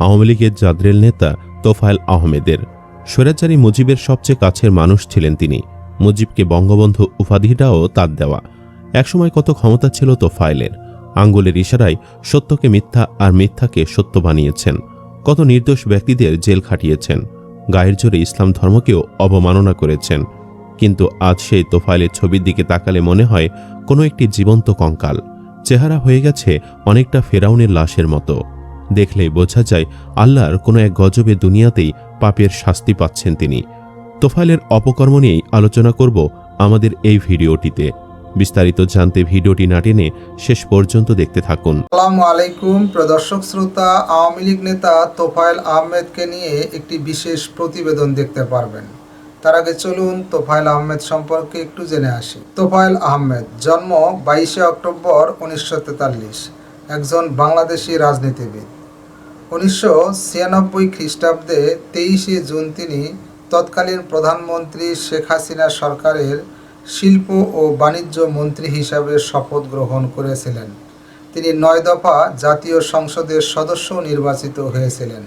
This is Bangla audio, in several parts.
আওয়ামী লীগের জাদরেল নেতা তোফায়েল আহমেদের। স্বৈরাচারী মুজিবের সবচেয়ে কাছের মানুষ ছিলেন তিনি। মুজিবকে বঙ্গবন্ধু উপাধিটাও তার দেওয়া। একসময় কত ক্ষমতা ছিল তোফায়েলের। আঙ্গুলের ইশারায় সত্যকে মিথ্যা আর মিথ্যাকে সত্য বানিয়েছেন। কত নির্দোষ ব্যক্তিদের জেল খাটিয়েছেন। গায়ের জোরে ইসলাম ধর্মকেও অবমাননা করেছেন। কিন্তু আজ সেই তোফায়েলের ছবির দিকে তাকালে মনে হয় কোনো একটি জীবন্ত কঙ্কাল। চেহারা হয়ে গেছে অনেকটা ফেরাউনের লাশের মতো। দেখলেই বোঝা যায় আল্লাহর কোনো এক গজবে দুনিয়াতেই পাপের শাস্তি পাচ্ছেন তিনি। তোফায়েলের অপকর্ম নিয়েই আলোচনা করব আমাদের এই ভিডিওটিতে। বিস্তারিত জানতে ভিডিওটি না টেনে শেষ পর্যন্ত দেখতে থাকুন। আসসালামু আলাইকুম প্রদর্শক শ্রোতা, আওয়ামী লীগ নেতা তোফায়েল আহমেদকে নিয়ে একটি বিশেষ প্রতিবেদন দেখতে পারবেন। তার আগে চলুন তোফায়েল আহমেদ সম্পর্কে একটু জেনে আসি। তোফায়েল আহমেদ জন্ম বাইশে অক্টোবর উনিশশো তেতাল্লিশ, একজন বাংলাদেশি রাজনীতিবিদ। উনিশশো ছিয়ানব্বই খ্রিস্টাব্দে তেইশে জুন তিনি তৎকালীন প্রধানমন্ত্রী শেখ হাসিনা সরকারের শিল্প ও বাণিজ্য মন্ত্রী হিসাবে শপথ গ্রহণ করেছিলেন। তিনি নয় দফা জাতীয় সংসদের সদস্য নির্বাচিত হয়েছিলেন।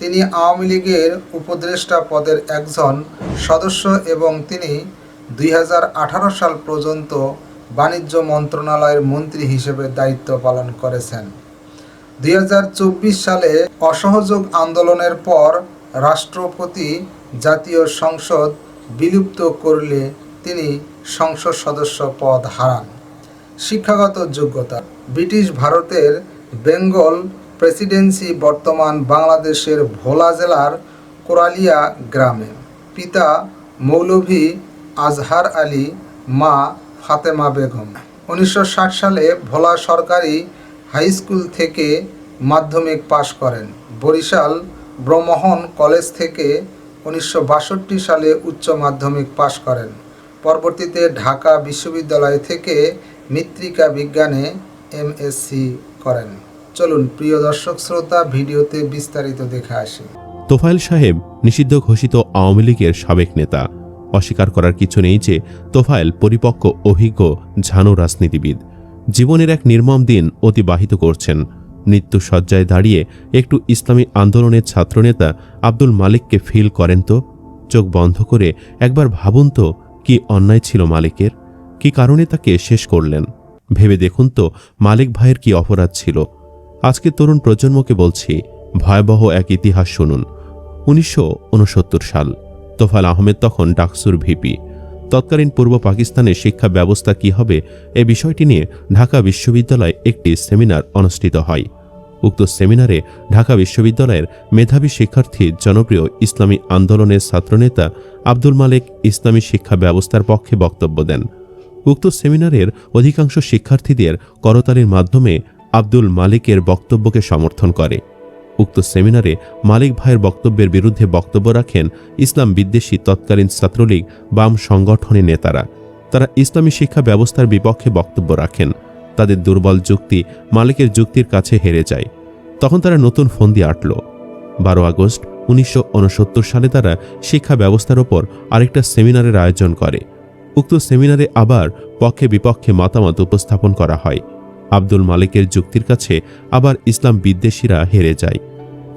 তিনি আওয়ামী লীগের উপদেষ্টা পদের একজন সদস্য এবং তিনি দুই হাজার আঠারো সাল পর্যন্ত বাণিজ্য মন্ত্রণালয়ের মন্ত্রী হিসেবে দায়িত্ব পালন করেছেন। দুই হাজার চব্বিশ সালে অসহযোগ আন্দোলনের পর রাষ্ট্রপতি জাতীয় সংসদ বিলুপ্ত করলে তিনি সংসদ সদস্য পদ হারান। শিক্ষাগত যোগ্যতা। ব্রিটিশ ভারতের বেঙ্গল প্রেসিডেন্সি বর্তমান বাংলাদেশের ভোলা জেলার কোরালিয়া গ্রামে। পিতা মৌলভী আজহার আলী, মা ফাতেমা বেগম। উনিশশো ষাট সালে ভোলা সরকারি হাই স্কুল থেকে মাধ্যমিক পাশ করেন। বরিশাল ব্রহ্মহন কলেজ থেকে উনিশশো বাষট্টি সালে উচ্চ মাধ্যমিক পাশ করেন। পরবর্তীতে ঢাকা বিশ্ববিদ্যালয় থেকে মৃত্তিকা বিজ্ঞানে এমএসসি করেন। চলুন প্রিয় দর্শক শ্রোতা, ভিডিওতে বিস্তারিত দেখে আসি। তোফায়েল সাহেব নিষিদ্ধ ঘোষিত আওয়ামী লীগের সাবেক নেতা। অস্বীকার করার কিছু নেই যে তোফায়েল পরিপক্ক, অভিজ্ঞ, ঝানু রাজনীতিবিদ। জীবনের এক নির্মম দিন অতিবাহিত করছেন। মৃত্যু সজ্জায় দাঁড়িয়ে একটু ইসলামী আন্দোলনের ছাত্রনেতা আব্দুল মালিককে ফিল করেন তো? চোখ বন্ধ করে একবার ভাবুন তো, কি অন্যায় ছিল মালিকের? কি কারণে তাকে শেষ করলেন? ভেবে দেখুন তো, মালিক ভাইয়ের কি অপরাধ ছিল? আজকে তরুণ প্রজন্মকে বলছি, ভয়াবহ এক ইতিহাস শুনুন। উনিশশো উনসত্তর সাল তোফাল আহমেদ তখন ডাকসুর ভিপি। তৎকালীন পূর্ব পাকিস্তানের শিক্ষা ব্যবস্থা কি হবে এ বিষয়টি নিয়ে ঢাকা বিশ্ববিদ্যালয়ে একটি সেমিনার অনুষ্ঠিত হয়। উক্ত সেমিনারে ঢাকা বিশ্ববিদ্যালয়ের মেধাবী শিক্ষার্থী জনপ্রিয় ইসলামী আন্দোলনের ছাত্রনেতা আব্দুল মালিক ইসলামী শিক্ষা ব্যবস্থার পক্ষে বক্তব্য দেন। উক্ত সেমিনারের অধিকাংশ শিক্ষার্থীদের করতালির মাধ্যমে আব্দুল মালিকের বক্তব্যকে সমর্থন করে। উক্ত সেমিনারে মালিক ভাইয়ের বক্তব্যের বিরুদ্ধে বক্তব্য রাখেন ইসলাম বিদ্বেষী তৎকালীন ছাত্রলীগ, বাম সংগঠনের নেতারা। তারা ইসলামী শিক্ষা ব্যবস্থার বিপক্ষে বক্তব্য রাখেন। তাদের দুর্বল যুক্তি মালিকের যুক্তির কাছে হেরে যায়। তখন তারা নতুন ফন্দি আটল। বারো আগস্ট উনিশশো উনসত্তর সালে তারা শিক্ষা ব্যবস্থার ওপর আরেকটা সেমিনারের আয়োজন করে। উক্ত সেমিনারে আবার পক্ষে বিপক্ষে মতামত উপস্থাপন করা হয়। আব্দুল মালিকের যুক্তির কাছে আবার ইসলাম বিদ্বেষীরা হেরে যায়।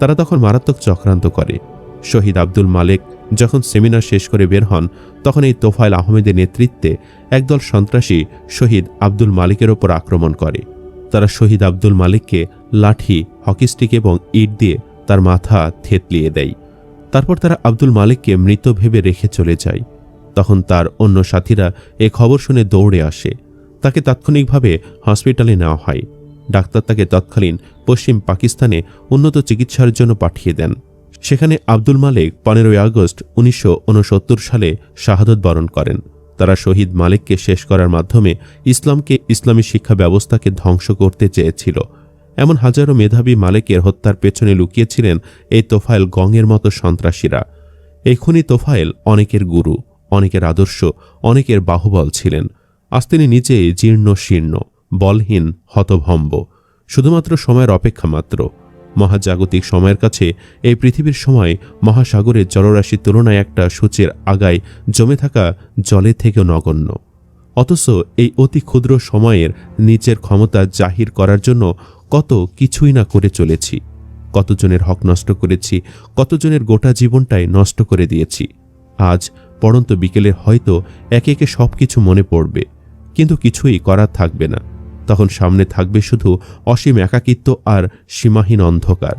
তারা তখন মারাত্মক চক্রান্ত করে। শহীদ আব্দুল মালিক যখন সেমিনার শেষ করে বের হন, তখন এই তোফায়েল আহমেদের নেতৃত্বে একদল সন্ত্রাসী শহীদ আব্দুল মালিকের ওপর আক্রমণ করে। তারা শহীদ আব্দুল মালিককে লাঠি হকিস্টিক এবং ইট দিয়ে তার মাথা থেতলিয়ে দেয়। তারপর তারা আব্দুল মালিককে মৃত ভেবে রেখে চলে যায়। তখন তার অন্য সাথীরা এ খবর শুনে দৌড়ে আসে। তাকে তাৎক্ষণিকভাবে হসপিটালে নেওয়া হয়। ডাক্তার তাকে তৎকালীন পশ্চিম পাকিস্তানে উন্নত চিকিৎসার জন্য পাঠিয়ে দেন। সেখানে আব্দুল মালিক পনেরোই আগস্ট উনিশশো ঊনসত্তর সালে শাহাদত বরণ করেন। তারা শহীদ মালিককে শেষ করার মাধ্যমে ইসলামকে ইসলামী শিক্ষা ব্যবস্থাকে ধ্বংস করতে চেয়েছিল। এমন হাজারো মেধাবী মালিকের হত্যার পেছনে লুকিয়েছিলেন এই তোফায়েল গঙের মতো সন্ত্রাসীরা। এই খুনি তোফায়েল অনেকের গুরু, অনেকের আদর্শ, অনেকের বাহুবল ছিলেন। আজ তিনি নিজেই জীর্ণ শীর্ণ। বলহীন, হতভম্ব, শুধুমাত্র সময়ের অপেক্ষা মাত্র। মহাজাগতিক সময়ের কাছে এই পৃথিবীর সময় মহাসাগরের জলরাশির তুলনায় একটা সূচের আগায় জমে থাকা জলের থেকেও নগণ্য। অথচ এই অতি ক্ষুদ্র সময়ের নিচের ক্ষমতা জাহির করার জন্য কত কিছুই না করে চলেছি। কতজনের হক নষ্ট করেছি, কতজনের গোটা জীবনটাই নষ্ট করে দিয়েছি। আজ পড়ন্ত বিকেলে হয়তো একে একে সব কিছু মনে পড়বে, কিন্তু কিছুই করার থাকবে না। তখন সামনে থাকবে শুধু অসীম একাকিত্ব আর সীমাহীন অন্ধকার।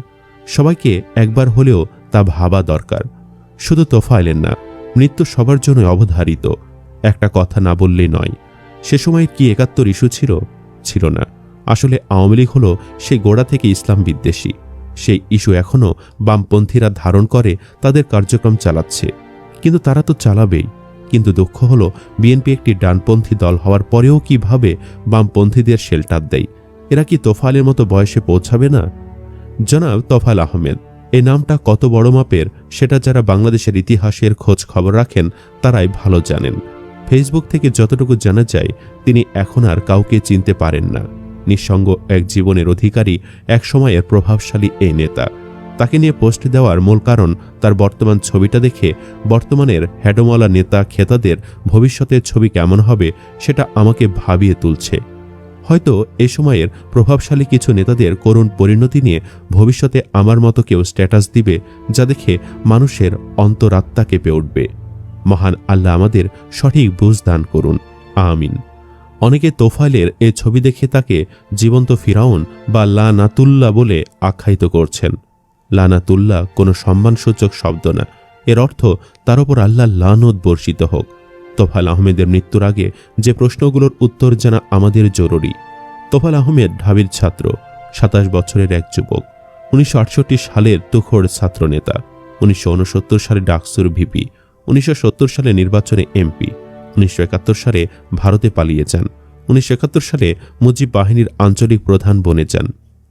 সবাইকে একবার হলেও তা ভাবা দরকার। শুধু তোফাইলেন না, মৃত্যু সবার জন্য অবধারিত। একটা কথা না বললেই নয়, সে সময় কি একাত্তর ইস্যু ছিল? ছিল না। আসলে আওয়ামী লীগ হল সেই গোড়া থেকে ইসলাম বিদ্বেষী। সেই ইস্যু এখনও বামপন্থীরা ধারণ করে, তাদের কার্যক্রম চালাচ্ছে। কিন্তু তারা তো চালাবেই। কিন্তু দুঃখ হল, বিএনপি একটি ডানপন্থী দল হওয়ার পরেও কীভাবে বামপন্থীদের শেল্টার দেয়? এরা কি তোফালের মতো বয়সে পৌঁছাবে না? জনাব তোফাল আহমেদ এই নামটা কত বড় মাপের, সেটা যারা বাংলাদেশের ইতিহাসের খোঁজ খবর রাখেন, তারাই ভালো জানেন। ফেসবুক থেকে যতটুকু জানা যায়, তিনি এখন আর কাউকে চিনতে পারেন না। নিঃসঙ্গ এক জীবনের অধিকারী এক সময়ের প্রভাবশালী এই নেতা। তাকে নিয়ে পোস্ট দেওয়ার মূল কারণ তার বর্তমান ছবিটা দেখে বর্তমানের হেডমওয়ালা নেতা খেতাদের ভবিষ্যতের ছবি কেমন হবে সেটা আমাকে ভাবিয়ে তুলছে। হয়তো এ সময়ের প্রভাবশালী কিছু নেতাদের করুণ পরিণতি নিয়ে ভবিষ্যতে আমার মতো কেউ স্ট্যাটাস দিবে যা দেখে মানুষের অন্তরাত্মা কেঁপে উঠবে। মহান আল্লাহ আমাদের সঠিক বুঝ দান করুন। আমিন। অনেকে তোফাইলের এ ছবি দেখে তাকে জীবন্ত ফিরাউন বা লা নাতুল্লা বলে আখ্যায়িত করছেন। লানাতুল্লাহ কোনো সম্মানসূচক শব্দ না। এর অর্থ, তার ওপর আল্লাহ লানত বর্ষিত হোক। তোফাল আহমেদের মৃত্যুর আগে যে প্রশ্নগুলোর উত্তর জানা আমাদের জরুরি। তোফাল আহমেদ ঢাবির ছাত্র, সাতাশ বছরের এক যুবক, উনিশশো আটষট্টি সালের তুখোর ছাত্রনেতা উনিশশো উনসত্তর সালে ডাকসুর ভিপি, উনিশশো সত্তর সালে নির্বাচনে এমপি, উনিশশো একাত্তর সালে ভারতে পালিয়ে যান, উনিশশো একাত্তর সালে মুজিব বাহিনীর আঞ্চলিক প্রধান বনে যান।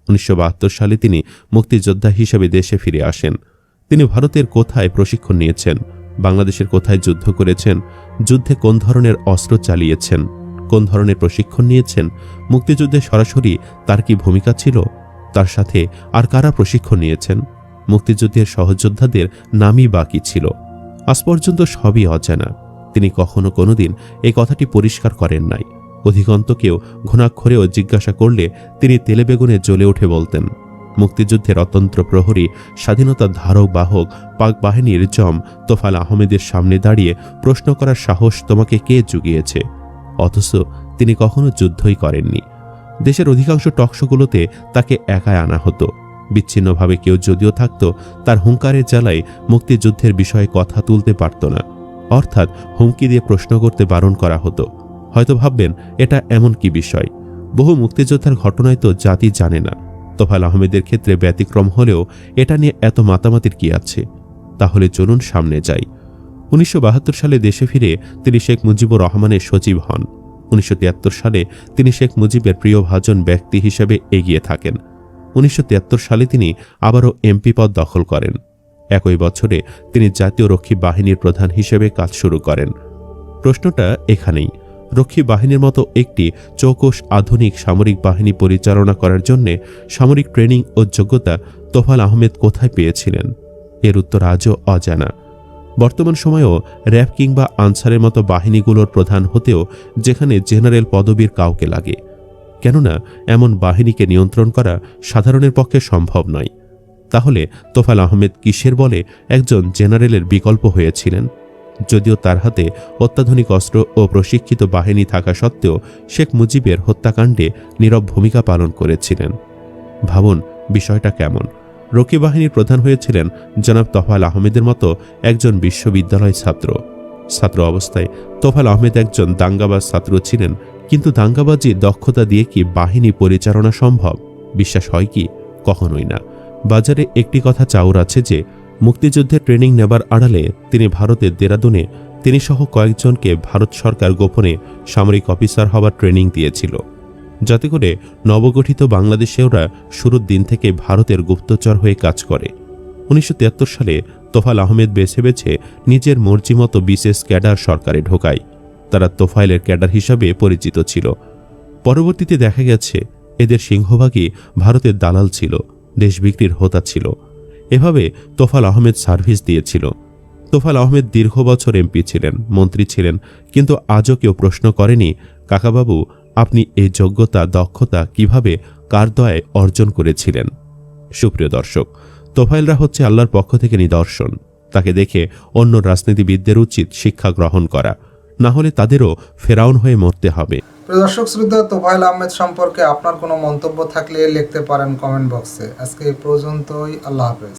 উনিশশো বাহাত্তর সালে তিনি মুক্তিযোদ্ধা হিসেবে দেশে ফিরে আসেন। তিনি ভারতের কোথায় প্রশিক্ষণ নিয়েছেন? বাংলাদেশের কোথায় যুদ্ধ করেছেন? যুদ্ধে কোন ধরনের অস্ত্র চালিয়েছেন? কোন ধরনের প্রশিক্ষণ নিয়েছেন? মুক্তিযুদ্ধে সরাসরি তার কি ভূমিকা ছিল? তার সাথে আর কারা প্রশিক্ষণ নিয়েছেন? মুক্তিযুদ্ধের সহযোদ্ধাদের নামই বাকি ছিল? আজ পর্যন্ত সবই অজানা। তিনি কখনো কোনোদিন এই কথাটি পরিষ্কার করেন নাই। অধিকন্তকেও ঘুণাক্ষরেও জিজ্ঞাসা করলে তিনি তেলে বেগুনে জ্বলে উঠে বলতেন, মুক্তিযুদ্ধের অতন্ত্র প্রহরী, স্বাধীনতা ধারক বাহক, পাক বাহিনীর জম তোফাল আহমেদের সামনে দাঁড়িয়ে প্রশ্ন করার সাহস তোমাকে কে জুগিয়েছে? অথচ তিনি কখনো যুদ্ধই করেননি। দেশের অধিকাংশ টকশোগুলোতে তাকে একাই আনা হতো। বিচ্ছিন্নভাবে কেউ যদিও থাকত, তার হুঙ্কারের জ্বালায় মুক্তিযুদ্ধের বিষয়ে কথা তুলতে পারত না। অর্থাৎ হুমকি দিয়ে প্রশ্ন করতে বারণ করা হতো। হয়তো ভাববেন, এটা এমন কি বিষয়? বহু মুক্তিযোদ্ধার ঘটনায় তো জাতি জানে না। তোফাল আহমেদের ক্ষেত্রে ব্যতিক্রম হলেও এটা নিয়ে এত মাতামাতির কি আছে? তাহলে চলুন সামনে যাই। উনিশশো বাহাত্তর সালে দেশে ফিরে তিনি শেখ মুজিবুর রহমানের সচিব হন। উনিশশো তিয়াত্তর সালে তিনি শেখ মুজিবের প্রিয়ভাজন ব্যক্তি হিসেবে এগিয়ে থাকেন। উনিশশো তিয়াত্তর সালে তিনি আবারও এমপি পদ দখল করেন। একই বছরে তিনি জাতীয় রক্ষী বাহিনীর প্রধান হিসেবে কাজ শুরু করেন। প্রশ্নটা এখানেই। রক্ষী বাহিনীর মতো একটি চৌকস আধুনিক সামরিক বাহিনী পরিচালনা করার জন্য সামরিক ট্রেনিং ও যোগ্যতা তোফাল আহমেদ কোথায় পেয়েছিলেন? এর উত্তর আজও অজানা। বর্তমান সময়েও র্যাব কিংবা আনসারের মতো বাহিনীগুলোর প্রধান হতেও যেখানে জেনারেল পদবীর কাউকে লাগে। কেননা, এমন বাহিনীকে নিয়ন্ত্রণ করা সাধারণের পক্ষে সম্ভব নয়। তাহলে তোফাল আহমেদ কিসের বলে একজন জেনারেলের বিকল্প হয়েছিলেন? যদিও তার হাতে অত্যাধুনিক অস্ত্র ও প্রশিক্ষিত বাহিনী থাকা সত্ত্বেও শেখ মুজিবের হত্যাকাণ্ডে নীরব ভূমিকা পালন করেছিলেন। ভাবুন, বিষয়টা কেমন? রকি বাহিনীর প্রধান হয়েছিলেন জনাব তফাল আহমেদের মতো একজন বিশ্ববিদ্যালয় ছাত্র। ছাত্র অবস্থায় তোফাল আহমেদ একজন দাঙ্গাবাজ ছাত্র ছিলেন, কিন্তু দাঙ্গাবাজি দক্ষতা দিয়ে কি বাহিনী পরিচালনা সম্ভব? বিশ্বাস হয় কি? কখনোই না। বাজারে একটি কথা চাউর আছে যে মুক্তিযুদ্ধে ট্রেনিং নেবার আড়ালে তিনি ভারতের দেরাদুনে তিনি সহ কয়েকজনকে ভারত সরকার গোপনে সামরিক অফিসার হবার ট্রেনিং দিয়েছিল। যাতে করে নবগঠিত বাংলাদেশেওরা শুরুর দিন থেকে ভারতের গুপ্তচর হয়ে কাজ করে। উনিশশো তিয়াত্তর সালে তোফাল আহমেদ বেছে বেছে নিজের মর্জিমতো বিশেষ ক্যাডার সরকারে ঢোকায়। তারা তোফাইলের ক্যাডার হিসাবে পরিচিত ছিল। পরবর্তীতে দেখা গেছে, এদের সিংহভাগই ভারতের দালাল ছিল দেশ বিক্রির হোতা ছিল। এভাবে তোফাল আহমেদ সার্ভিস দিয়েছিল। তোফাল আহমেদ দীর্ঘ বছর এমপি ছিলেন, মন্ত্রী ছিলেন, কিন্তু আজও কেউ প্রশ্ন করেনি, কাকাবাবু, আপনি এই যোগ্যতা, দক্ষতা কীভাবে কার দয়ায় অর্জন করেছিলেন? সুপ্রিয় দর্শক তোফাইলরা হচ্ছে আল্লাহর পক্ষ থেকে নিদর্শন। তাকে দেখে অন্য রাজনীতিবিদদের উচিত শিক্ষা গ্রহণ করা, না হলে তাদেরও ফেরাউন হয়ে মরতে হবে। দর্শক শ্রোতা তোফাইল আহমেদ সম্পর্কে আপনার কোনো মন্তব্য থাকলে লিখতে পারেন কমেন্ট বক্সে। আজকে এই পর্যন্তই, আল্লাহ হাফেজ।